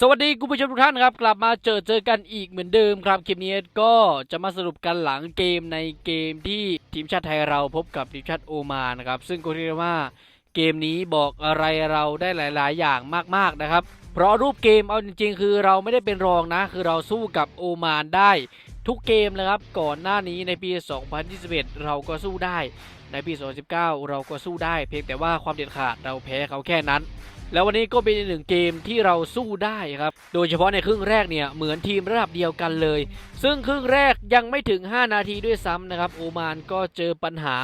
สวัสดีคุณผู้ชมทุกท่านครับ กลับมาเจอเจอกันอีกเหมือนเดิมครับคลิปนี้ก็จะมาสรุปกันหลังเกมในเกมที่ทีมชาติไทยเราพบกับทีมชาติโอมานนะครับ ซึ่งก็เรียกว่าเกมนี้บอกอะไรเราได้หลาย ๆ อย่างมากๆนะครับ เพราะรูปเกมเอาจริง ๆ คือเราไม่ได้เป็นรองนะ คือเราสู้กับโอมานได้ทุกเกมเลยครับก่อนหน้านี้ในปี 2021 เราก็สู้ได้ ในปี 2019 เราก็สู้ได้ เพียงแต่ว่าความเด็ดขาดเราแพ้เขาแค่นั้น แล้ววันนี้ก็เป็นอีกหนึ่งเกมที่เราสู้ได้ครับ โดยเฉพาะในครึ่งแรกเนี่ยเหมือนทีมระดับเดียวกันเลย ซึ่งครึ่งแรกยังไม่ถึง 5 นาทีด้วยซ้ำนะครับ โอมานก็เจอปัญหา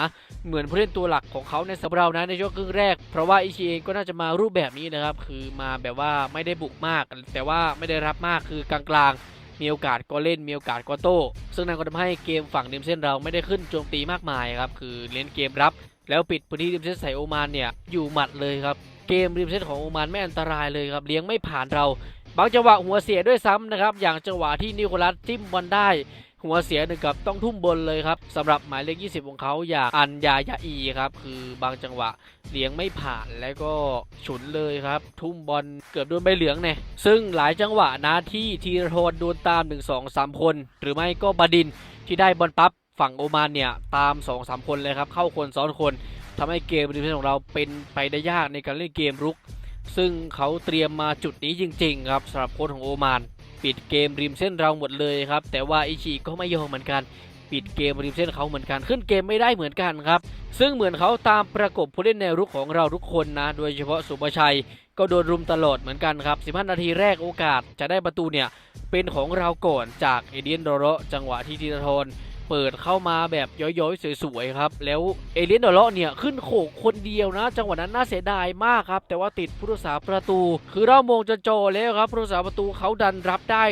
เหมือนผู้เล่นตัวหลักของเขาในสำหรับเรานะในช่วงครึ่งแรก เพราะว่าอิชิเองก็น่าจะมารูปแบบนี้นะครับ คือมาแบบว่าไม่ได้บุกมาก แต่ว่าไม่ได้รับมากคือกลางๆ มีโอกาสก็เล่นมีโอกาสก็โต้ ซึ่งนั่นก็ทำให้เกมฝั่งริมเส้นเราไม่ได้ขึ้นโจมตีมากมายครับคือเล่นเกมรับ แล้วปิดพื้นที่ริมเส้นใส่โอมานเนี่ยอยู่หมัดเลยครับ เกมริมเส้นของโอมานไม่อันตรายเลยครับเลี้ยงไม่ผ่านเรา บางจังหวะหัวเสียด้วยซ้ำนะครับ อย่างจังหวะที่นิโคลัสจิ้มบอลได้หัวเสียหนึ่งกับต้องทุ่มบนเลยครับสำหรับหมายเลข 20 ของเขาอย่างอันยายาอีครับ คือบางจังหวะเลี้ยงไม่ผ่านแล้วก็ฉุนเลยครับ ทุ่มบอลเกือบโดนใบเหลืองเนี่ยซึ่งหลายจังหวะนะที่ทีรทนโดนตาม 1 2 3 คน หรือไม่ก็บดินที่ได้บอลปั๊บฝั่งโอมานเนี่ย ตาม 2-3 คนเลยครับ เข้าคนซ้อนคน ทำให้เกมริมเส้นของเราเป็นไปได้ยากในการเล่นเกมรุก ซึ่งเขาเตรียมมาจุดนี้จริง ๆ ครับสำหรับโค้ชของโอมาน ปิดเกมริมเส้นเราหมดเลยครับ แต่ว่าอิชิก็ไม่ยอมเหมือนกัน ปิดเกมริมเส้นเขาเหมือนกัน ขึ้นเกมไม่ได้เหมือนกันครับ ซึ่งเหมือนเขาตามประกบผู้เล่นแนวรุกของเราทุกคนนะ โดยเฉพาะสุภชัยก็โดนรุมตลอดเหมือนกันครับ 15 นาทีแรกโอกาสจะได้ประตูเนี่ยเป็นของเราก่อนจากเอเดียนโดโรจังหวะที่ธีรทน เปิดเข้ามาแบบย้อยๆ สวยๆครับ แล้วเอเลียนโดโรเนี่ยขึ้นโขกคนเดียวนะ จังหวะนั้นน่าเสียดายมากครับ แต่ว่าติดผู้รักษาประตู คือเรามงจะโจแล้วครับผู้รักษาประตูเขาดันรับได้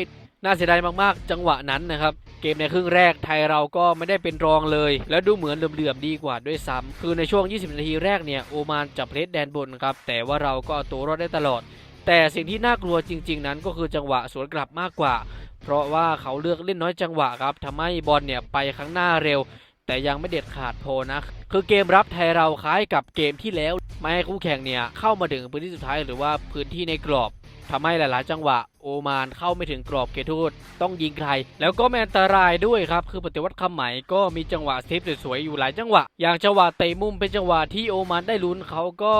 น่าเสียดายมากๆ จังหวะนั้นนะครับเกมในครึ่งแรกไทยเราก็ไม่ได้เป็นรองเลย แล้วดูเหมือนเหลื่อมๆดีกว่าด้วยซ้ำคือในช่วง 20 นาทีแรกเนี่ยโอมานจับเพลสแดนบนครับแต่ว่าเราก็เอาตัวรอดได้ตลอด แต่สิ่งที่น่ากลัวจริง ๆ นั้นก็คือจังหวะสวนกลับมากกว่า เพราะว่าเขาเลือกเล่นน้อยจังหวะครับทำให้บอลเนี่ยไปข้างหน้าเร็ว แต่ยังไม่เด็ดขาดพอนะ คือเกมรับไทยเราคล้ายกับเกมที่แล้ว ไม่ให้คู่แข่งเนี่ยเข้ามาถึงพื้นที่สุดท้ายหรือว่าพื้นที่ในกรอบทำให้หลายๆ จังหวะโอมานเข้าไม่ถึงกรอบเขตโทษต้องยิงใคร แล้วก็ไม่นตรายด้วยครับคือปฏิวัติคำไหมก็มีจังหวะเซฟสวยๆอยู่หลายจังหวะ อย่างจังหวะเตะมุมเป็นจังหวะที่โอมานได้ลุ้นเขาก็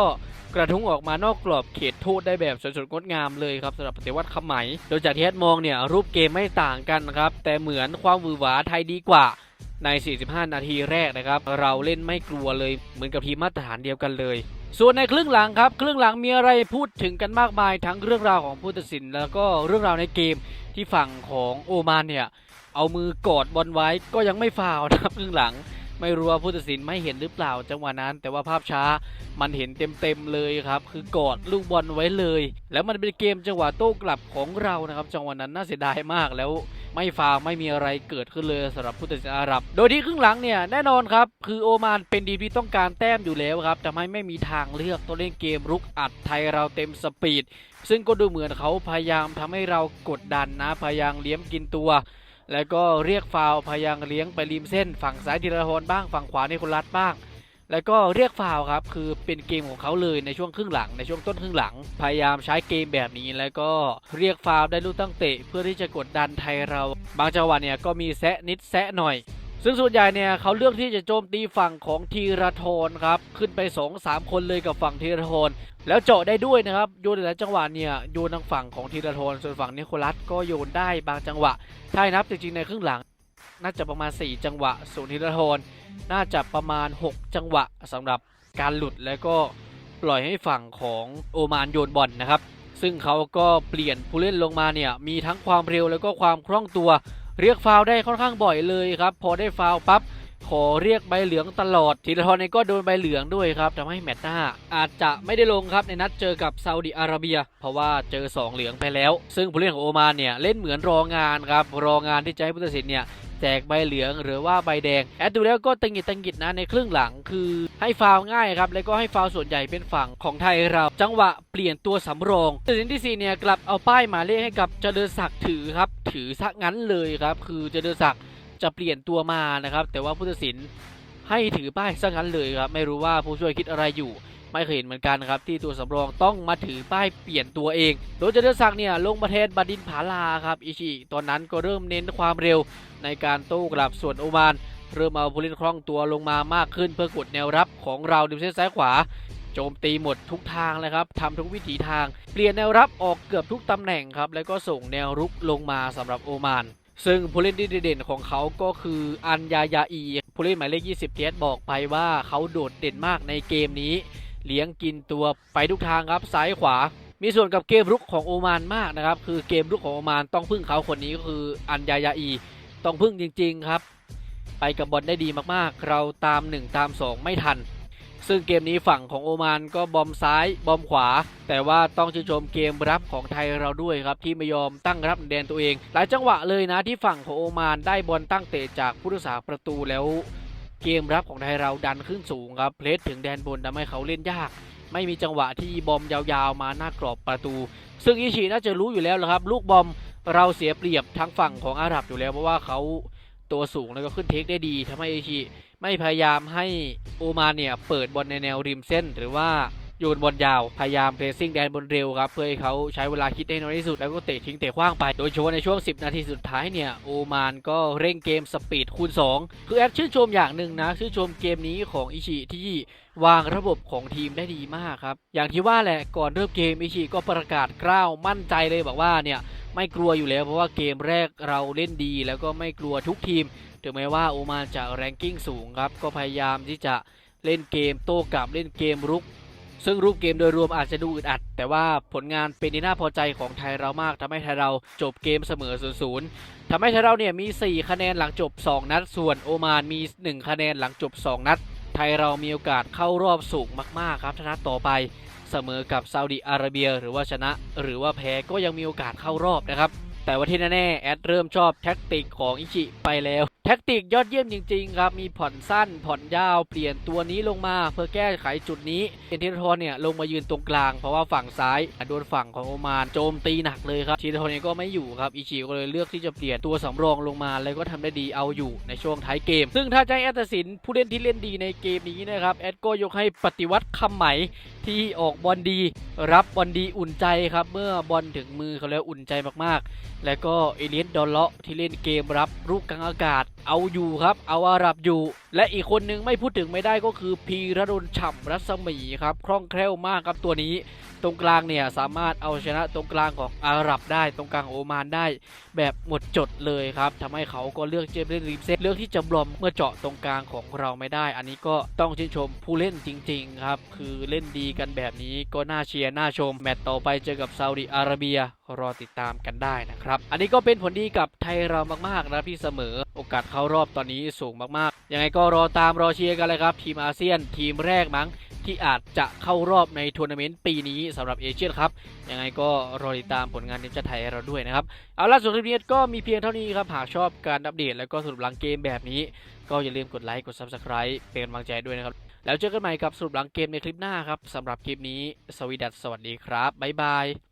กระทุ้งออกมานอกกรอบเขตโทษได้แบบสวยสดงดงามเลยครับสำหรับปฏิวัติคำไหม โดยจากที่แอดมองเนี่ยรูปเกมไม่ต่างกันครับแต่เหมือนความวือหวาไทยดีกว่าใน 45 นาทีแรกนะครับ เราเล่นไม่กลัวเลย เหมือนกับทีมมาตรฐานเดียวกันเลย ส่วนในครึ่งหลังครับ ครึ่งหลังมีอะไรพูดถึงกันมากมายทั้งเรื่องราวของผู้ตัดสิน แล้วก็เรื่องราวในเกมที่ฝั่งของโอมานเนี่ยเอามือกอดบอลไว้ก็ยังไม่ฟาวนะครับครึ่งหลังไม่รู้ว่าผู้ตัดสินไม่เห็นหรือเปล่าจังหวะนั้น แต่ว่าภาพช้ามันเห็นเต็มๆเลยครับ คือกอดลูกบอลไว้เลย แล้วมันเป็นเกมจังหวะโต้กลับของเรานะครับ จังหวะนั้นน่าเสียดายมากแล้ว ไม่ฟาวไม่มีอะไรเกิดขึ้นเลยสำหรับผู้ตัดสินอาหรับ โดยที่ครึ่งหลังเนี่ยแน่นอนครับ คือโอมานเป็นทีมที่ต้องการแต้มอยู่แล้วครับทำให้ไม่มีทางเลือกต้องเล่นเกมรุกอัดไทยเราเต็มสปีด ซึ่งก็ดูเหมือนเขาพยายามทำให้เรากดดันนะพยายามเลี้ยงกินตัว แล้วก็เรียกฟาวพยายามเลี้ยงไปริมเส้น ฝั่งซ้ายธีรทนบ้างฝั่งขวาในิโคลัสบ้าง แล้วก็เรียกฟาวครับคือเป็นเกมของเขาเลยในช่วงครึ่งหลัง ในช่วงต้นครึ่งหลัง พยายามใช้เกมแบบนี้แล้วก็เรียกฟาวได้ลูกตั้งเตะ เพื่อที่จะกดดันไทยเรา บางจังหวะเนี่ยก็มีแซะนิดแซะหน่อยซึ่งส่วนใหญ่เนี่ยเขาเลือกที่จะโจมตีฝั่งของทีระทนครับ ขึ้นไป 2-3 คนเลยกับฝั่งทีระทนแล้วเจาะได้ด้วยนะครับ โยนแต่ละจังหวะเนี่ยโยนทางฝั่งของทีระทนส่วนฝั่งนิโคลัสก็โยนได้บางจังหวะถ้าให้นับจริงๆในครึ่งหลัง น่าจะประมาณ 4 จังหวะส่วนทีรทนน่าจะประมาณ 6 จังหวะสำหรับการหลุดแล้วก็ปล่อยให้ฝั่งของโอมานโยนบอลนะครับ ซึ่งเขาก็เปลี่ยนผู้เล่นลงมาเนี่ยมีทั้งความเร็วแล้วก็ความคล่องตัว เรียกฟาวได้ค่อนข้างบ่อยเลยครับพอได้ฟาวปั๊บขอเรียกใบเหลืองตลอดธีรทรเองก็โดนใบเหลืองด้วยครับทำให้แมตช์หน้า อาจจะไม่ได้ลงครับในนัดเจอกับซาอุดิอาระเบีย เพราะว่าเจอ 2 เหลืองไปแล้ว ซึ่งผู้เล่นของโอมานเนี่ยเล่นเหมือนรองานครับรองานที่จะให้ผู้ตัดสินเนี่ย แจกใบเหลืองหรือว่าใบแดง แอดดูแล้วก็ตังหิดตังหิดนะในครึ่งหลังคือให้ฟาวง่ายครับ แล้วก็ให้ฟาวส่วนใหญ่เป็นฝั่งของไทยเรา จังหวะเปลี่ยนตัวสำรองตัดสินที่สี่เนี่ยกลับเอาป้ายหมายเลขให้กับเจริญศักดิ์ถือครับ ถือซะงั้นเลยครับ คือเจริญศักดิ์จะเปลี่ยนตัวมานะครับ แต่ว่าผู้ตัดสินให้ถือป้ายซะงั้นเลยครับ ไม่รู้ว่าผู้ช่วยคิดอะไรอยู่ ไม่เคยเห็นเหมือนกันครับที่ตัวสำรองต้องมาถือป้ายเปลี่ยนตัวเอง โดยเจเดอร์ศักดิ์เนี่ยลงมาแทนบดินผาลาครับอิชิตอนนั้นก็เริ่มเน้นความเร็วในการโต้กลับส่วนโอมานเริ่มเอาผู้เล่นคล่องตัวลงมามากขึ้นเพื่อกดแนวรับของเราดิมเส้นซ้ายขวา โจมตีหมดทุกทางเลยครับทำทุกวิถีทาง เปลี่ยนแนวรับออกเกือบทุกตำแหน่งครับแล้วก็ส่งแนวรุกลงมาสำหรับโอมานซึ่งผู้เล่นที่เด่นของเขาก็คืออันยายาอีผู้เล่นหมายเลข 20เทียบอกไปว่าเขาโดดเด่นมากในเกมนี้ เลี้ยงกินตัวไปทุกทางครับซ้ายขวา มีส่วนกับเกมรุกของโอมานมากนะครับ คือเกมรุกของโอมานต้องพึ่งเขาคนนี้ก็คืออันยายาอี ต้องพึ่งจริง ๆ ครับ ไปกับบอลได้ดีมากๆ เราตาม 1 ตาม 2 ไม่ทัน ซึ่งเกมนี้ฝั่งของโอมานก็บอมซ้ายบอมขวา แต่ว่าต้องชื่นชมเกมรับของไทยเราด้วยครับที่ไม่ยอมตั้งรับแดนตัวเอง หลายจังหวะเลยนะที่ฝั่งของโอมานได้บอลตั้งเตะจากผู้รักษาประตูแล้ว เกมรับของไทยเราดันขึ้นสูงครับเพลสถึงแดนบนทำให้เขาเล่นยาก ไม่มีจังหวะที่บอมยาวๆมาหน้ากรอบประตู ซึ่งอิชิน่าจะรู้อยู่แล้วละครับ ลูกบอมเราเสียเปรียบทั้งฝั่งของอาหรับอยู่แล้วเพราะว่าเขาตัวสูงแล้วก็ขึ้นเทคได้ดีทำให้อิชิไม่พยายามให้โอมานเนี่ยเปิดบอลในแนวริมเส้นหรือว่า โยนบอลยาว พยายามเพรสซิ่งแดนบนเร็วครับ เพื่อให้เขาใช้เวลาคิดได้น้อยที่สุด แล้วก็เตะทิ้งเตะขว้างไป โดยเฉพาะในช่วง 10 นาทีสุดท้ายเนี่ย โอมานก็เร่งเกมสปีดคูณ 2 คือแอดชื่นชมอย่างหนึ่งนะ ชื่นชมเกมนี้ของอิชิที่วางระบบของทีมได้ดีมากครับ อย่างที่ว่าแหละ ก่อนเริ่มเกมอิชิก็ประกาศกล้าวมั่นใจเลยบอกว่าเนี่ยไม่กลัวอยู่แล้วเพราะว่าเกมแรกเราเล่นดี แล้วก็ไม่กลัวทุกทีม ถึงแม้ว่าโอมานจะแรงกิ้งสูงครับ ก็พยายามที่จะเล่นเกมโต้กลับเล่นเกมรุก ซึ่งรูปเกมโดยรวมอาจจะดูอึดอัด แต่ว่าผลงานเป็นที่น่าพอใจของไทยเรามากทำให้ไทยเราจบเกมเสมอ 0 0ทำให้ไทยเราเนี่ยมี 4 คะแนนหลังจบ 2 นัด ส่วนโอมานมี 1 คะแนนหลังจบ 2 นัด ไทยเรามีโอกาสเข้ารอบสูงมากๆครับถ้านัดต่อไปเสมอกับซาอุดิอาระเบีย หรือว่าชนะ หรือว่าแพ้ก็ยังมีโอกาสเข้ารอบนะครับแต่ว่าที่แน่ๆแอดเริ่มชอบแท็กติกของอิชิไปแล้ว แท็กติกยอดเยี่ยมจริงๆครับ มีผ่อนสั้นผ่อนยาวเปลี่ยนตัวนี้ลงมาเพื่อแก้ไขจุดนี้เอ็นทนทอเนี่ยลงมายืนตรงกลาง เพราะว่าฝั่งซ้ายโดนฝั่งของโอมานโจมตีหนักเลยครับทีนทอนเองก็ไม่อยู่ครับอิชิก็เลยเลือกที่จะเปลี่ยนตัวสำรองลงมา แล้วก็ทำได้ดีเอาอยู่ในช่วงท้ายเกม ซึ่งถ้าจะให้แอตสินผู้เล่นที่เล่นดีในเกมนี้นะครับแอดก็ยกให้ปฏิวัติคำไหมที่ออกบอลดีรับบอลดีอุ่นใจครับ เมื่อบอลถึงมือเขาแล้วอุ่นใจมากๆ แล้วก็เอเลียนดอลเลาะที่เล่นเกมรับลูกกลางอากาศ เอาอยู่ครับ เอาอารับอยู่ และอีกคนนึงไม่พูดถึงไม่ได้ก็คือพีระดลฉ่ำรัศมีครับคล่องแคล่วมากครับตัวนี้ ตรงกลางเนี่ยสามารถเอาชนะตรงกลางของอาหรับได้ตรงกลางโอมานได้ แบบหมดจดเลยครับทำให้เขาก็เลือกเจมเล่นริมเซตเลือกที่จะบลอมเมื่อเจาะตรงกลางของเราไม่ได้ อันนี้ก็ต้องชื่นชมผู้เล่นจริง ๆ ครับคือเล่นดีกันแบบนี้ก็น่าเชียร์น่าชม แมตต์ต่อไปเจอกับซาอุดิอาระเบียรอติดตามกันได้นะครับ อันนี้ก็เป็นผลดีกับไทยเรามากๆนะพี่เสมอ โอกาสเข้ารอบตอนนี้สูงมากๆ ยังไงก็รอตามรอเชียร์กันเลยครับ ทีมอาเซียนทีมแรกมั้ง ที่อาจจะเข้ารอบในทัวร์นาเมนต์ปีนี้สำหรับเอเชียนครับ ยังไงก็รอติดตามผลงานทีมชาติไทยเราด้วยนะครับ เอาล่ะส่วนคลิปนี้ก็มีเพียงเท่านี้ครับ หากชอบการอัปเดต แล้วก็สรุปหลังเกมแบบนี้ ก็อย่าลืมกดไลค์กด Subscribe เป็นกำลังใจด้วยนะครับ แล้วเจอกันใหม่กับสรุปหลังเกมในคลิปหน้าครับสำหรับคลิปนี้ สวีดัสสวัสดีครับ บ๊ายบาย